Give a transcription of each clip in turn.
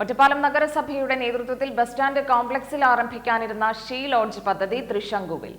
ഒറ്റപ്പാലം നഗരസഭയുടെ നേതൃത്വത്തിൽ bus stand കോംപ്ലക്സിൽ ആരംഭിക്കാനിരുന്ന ഷീ ലോഡ്ജ് പദ്ധതി തൃശങ്കുവിൽ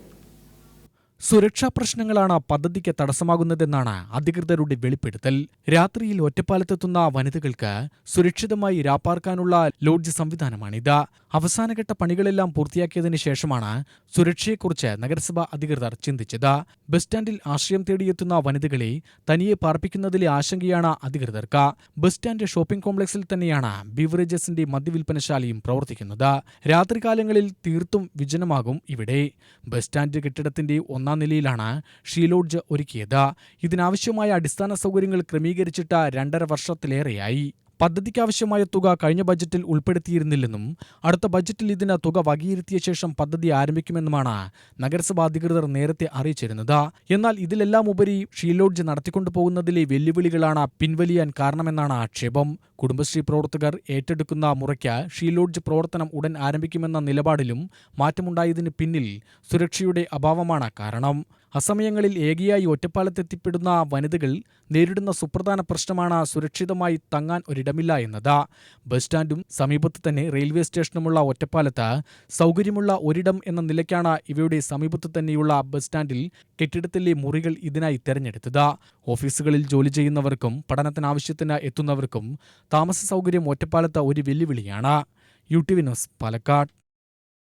സുരക്ഷാ പ്രശ്നങ്ങളാണ് പദ്ധതിക്ക് തടസ്സമാകുന്നതെന്നാണ് അധികൃതരുടെ വെളിപ്പെടുത്തൽ. രാത്രിയിൽ ഒറ്റപ്പാലത്തെത്തുന്ന വനിതകൾക്ക് സുരക്ഷിതമായി രാപ്പാർക്കാനുള്ള ലോഡ്ജ് സംവിധാനമാണിത്. അവസാനഘട്ട പണികളെല്ലാം പൂർത്തിയാക്കിയതിനു ശേഷമാണ് സുരക്ഷയെക്കുറിച്ച് നഗരസഭ അധികൃതർ ചിന്തിച്ചത്. ബസ് സ്റ്റാൻഡിൽ ആശ്രയം തേടിയെത്തുന്ന വനിതകളെ തനിയെ പാർപ്പിക്കുന്നതിലെ ആശങ്കയാണ് അധികൃതർക്ക്. ബസ് സ്റ്റാൻഡ് ഷോപ്പിംഗ് കോംപ്ലക്സിൽ തന്നെയാണ് ബീവറേജസിന്റെ മദ്യവിൽപ്പനശാലയും പ്രവർത്തിക്കുന്നത്. രാത്രികാലങ്ങളിൽ തീർത്തും വിജനമാകും ഇവിടെ. ബസ് സ്റ്റാൻഡ് കെട്ടിടത്തിന്റെ ഒന്നാം നിലയിലാണ് ഷീലോഡ്ജ് ഒരുക്കിയത്. ഇതിനാവശ്യമായ അടിസ്ഥാന സൗകര്യങ്ങൾ ക്രമീകരിച്ചിട്ട് രണ്ടര വർഷത്തിലേറെയായി. പദ്ധതിക്കാവശ്യമായ തുക കഴിഞ്ഞ ബജറ്റിൽ ഉൾപ്പെടുത്തിയിരുന്നില്ലെന്നും അടുത്ത ബജറ്റിൽ ഇതിന് തുക വകയിരുത്തിയ ശേഷം പദ്ധതി ആരംഭിക്കുമെന്നുമാണ് നഗരസഭാ അധികൃതർ നേരത്തെ അറിയിച്ചിരുന്നത്. എന്നാൽ ഇതിലെല്ലാം ഉപരി ഷീലോഡ്ജ് നടത്തിക്കൊണ്ടുപോകുന്നതിലെ വെല്ലുവിളികളാണ് പിൻവലിയാൻ കാരണമെന്നാണ് ആക്ഷേപം. കുടുംബശ്രീ പ്രവർത്തകർ ഏറ്റെടുക്കുന്ന മുറയ്ക്ക് ഷീലോഡ്ജ് പ്രവർത്തനം ഉടൻ ആരംഭിക്കുമെന്ന നിലപാടിലും മാറ്റമുണ്ടായതിന് പിന്നിൽ സുരക്ഷയുടെ അഭാവമാണ് കാരണം. അസമയങ്ങളിൽ ഏകിയായി ഒറ്റപ്പാലത്തെത്തിപ്പെടുന്ന വനിതകൾ നേരിടുന്ന സുപ്രധാന പ്രശ്നമാണ് സുരക്ഷിതമായി തങ്ങാൻ ഒരിടമില്ല എന്നത്. ബസ് സ്റ്റാൻഡും സമീപത്ത് തന്നെ റെയിൽവേ സ്റ്റേഷനുമുള്ള ഒറ്റപ്പാലത്ത് സൗകര്യമുള്ള ഒരിടം എന്ന നിലയ്ക്കാണ് ഇവയുടെ സമീപത്ത് തന്നെയുള്ള ബസ് സ്റ്റാൻഡിൽ കെട്ടിടത്തിലെ മുറികൾ ഇതിനായി തെരഞ്ഞെടുത്തത്. ഓഫീസുകളിൽ ജോലി ചെയ്യുന്നവർക്കും പഠനത്തിനാവശ്യത്തിന് എത്തുന്നവർക്കും താമസ സൗകര്യം ഒറ്റപ്പാലത്ത് ഒരു വെല്ലുവിളിയാണ്. U T V news Palakkad.